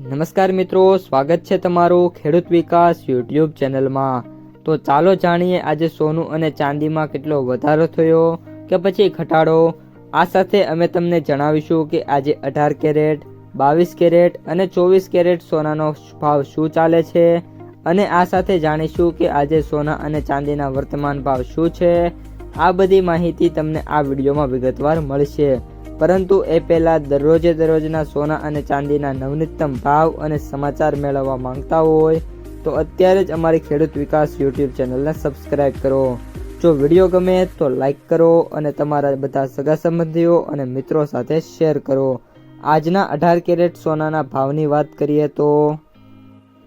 નમસ્કાર મિત્રો, સ્વાગત છે તમારું ખેડૂત વિકાસ યુટ્યુબ ચેનલમાં. તો ચાલો જાણીએ આજે સોનું અને ચાંદીમાં કેટલો વધારો થયો કે પછી ઘટાડો? આ સાથે અમે તમને જણાવીશું કે આજે અઢાર કેરેટ, બાવીસ કેરેટ અને ચોવીસ કેરેટ સોનાનો ભાવ શું ચાલે છે અને આ સાથે જાણીશું કે આજે સોના અને ચાંદીના વર્તમાન ભાવ શું છે. આ બધી માહિતી તમને આ વિડીયોમાં વિગતવાર મળશે. પરંતુ એ પહેલાં દરરોજે દરરોજના સોના અને ચાંદીના નવનીતમ ભાવ અને સમાચાર મેળવવા માંગતા હોય તો અત્યારે જ અમારી ખેડૂત વિકાસ યુટ્યુબ ચેનલને સબસ્ક્રાઇબ કરો. જો વીડિયો ગમે તો લાઈક કરો અને તમારા બધા સગા સંબંધીઓ અને મિત્રો સાથે શેર કરો. આજના અઢાર કેરેટ સોનાના ભાવની વાત કરીએ તો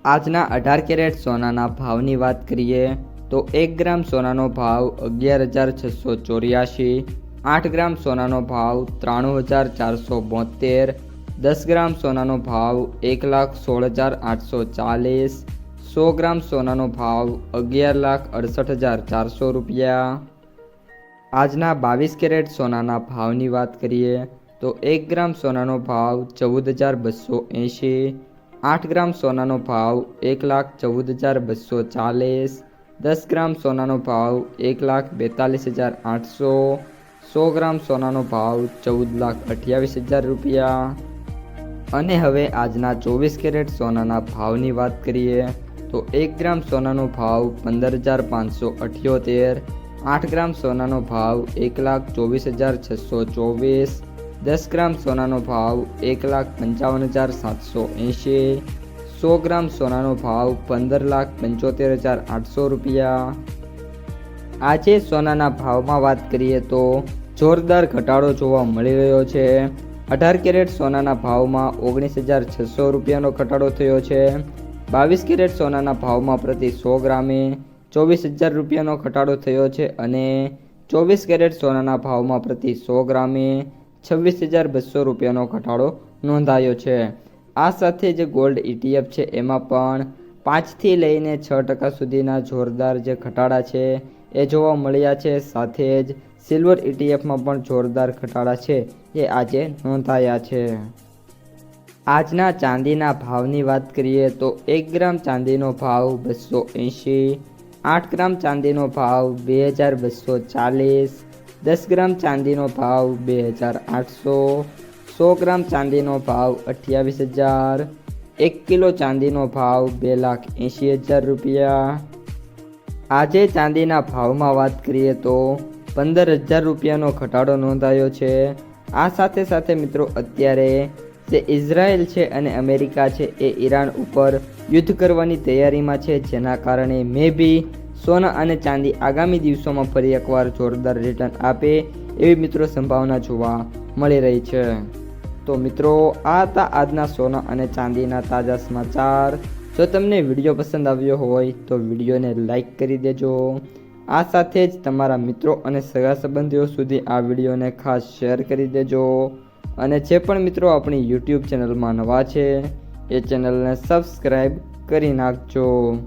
આજના અઢાર કેરેટ સોનાના ભાવની વાત કરીએ તો એક ગ્રામ સોનાનો ભાવ અગિયાર હજાર છસો ચોર્યાસી આઠ ગ્રામ સોનાનો ભાવ ત્રાણું હજાર ચારસો બોતેર, દસ ગ્રામ સોનાનો ભાવ એક લાખ સોળ હજાર આઠસો ચાલીસ, સો ગ્રામ સોનાનો ભાવ અગિયાર લાખ અડસઠ હજાર ચારસો રૂપિયા. આજના બાવીસ કેરેટ સોનાના ભાવની વાત કરીએ તો એક ગ્રામ સોનાનો ભાવ ચૌદ હજાર બસો એંશી, આઠ ગ્રામ સોનાનો ભાવ એક લાખ ચૌદ હજાર બસો ચાલીસ, દસ ગ્રામ સોનાનો ભાવ એક લાખ બેતાલીસ હજાર આઠસો સો ગ્રામ સોનાનો ભાવ ચૌદ લાખ અઠ્યાવીસ હજાર રૂપિયા. અને હવે આજના ચોવીસ કેરેટ સોનાના ભાવની વાત કરીએ, તો એક ગ્રામ સોનાનો ભાવ પંદર હજાર પાંચસો અઠ્યોતેર, આઠ ગ્રામ સોનાનો ભાવ એક લાખ ચોવીસ હજાર છસો ચોવીસ, દસ ગ્રામ સોનાનો ભાવ એક લાખ પંચાવન હજાર સાતસો એંશી, સો ગ્રામ સોનાનો ભાવ પંદર લાખ પંચોતેર હજાર આઠસો રૂપિયા. આજે સોનાના ભાવમાં વાત કરીએ તો જોરદાર ઘટાડો જોવા મળી રહ્યો છે. અઢાર કેરેટ સોનાના ભાવમાં ઓગણીસ હજાર છસો રૂપિયાનો ઘટાડો થયો છે. બાવીસ કેરેટ સોનાના ભાવમાં પ્રતિ સો ગ્રામે ચોવીસ હજાર રૂપિયાનો ઘટાડો થયો છે અને ચોવીસ કેરેટ સોનાના ભાવમાં પ્રતિ સો ગ્રામે છવ્વીસ હજાર બસો રૂપિયાનો ઘટાડો નોંધાયો છે. આ સાથે જે ગોલ્ડ ઇટીએફ છે, એમાં પણ પાંચથી લઈને છ ટકા સુધીના જોરદાર જે ઘટાડા છે એ જોવા મળ્યા છે. સાથે જ સિલ્વર ઇટીએફમાં પણ જોરદાર ઘટાડા છે, એ આજે નોંધાયા છે. આજના ચાંદીના ભાવની વાત કરીએ તો એક ગ્રામ ચાંદીનો ભાવ બસો એંશી, આઠ ગ્રામ ચાંદીનો ભાવ બે હજાર બસો ચાલીસ, દસ ગ્રામ ચાંદીનો ભાવ બે હજાર આઠસો, સો ગ્રામ ચાંદીનો ભાવ અઠ્યાવીસ હજાર, એક કિલો ચાંદીનો ભાવ બે લાખ એંશી હજાર રૂપિયા. આજે ચાંદીના ભાવમાં વાત કરીએ તો પંદર હજાર રૂપિયાનો ઘટાડો નોંધાયો છે. આ સાથે સાથે મિત્રો અત્યારે જે ઇઝરાયલ છે અને અમેરિકા છે એ ઈરાન ઉપર યુદ્ધ કરવાની તૈયારીમાં છે, જેના કારણે મે બી સોના અને ચાંદી આગામી દિવસોમાં ફરી એકવાર જોરદાર રિટર્ન આપે એવી મિત્રો સંભાવના જોવા મળી રહી છે. તો મિત્રો, આ હતા આજના સોના અને ચાંદીના તાજા સમાચાર. જો તમને વીડિયો પસંદ આવ્યો હોય તો વિડીયોને લાઈક કરી દેજો. આ સાથે જ તમારા મિત્રો અને સગા સંબંધીઓ સુધી આ વિડીયોને ખાસ શેર કરી દેજો. અને જે પણ મિત્રો આપણી યુટ્યુબ ચેનલમાં નવા છે, એ ચેનલને સબસ્ક્રાઈબ કરી નાખજો.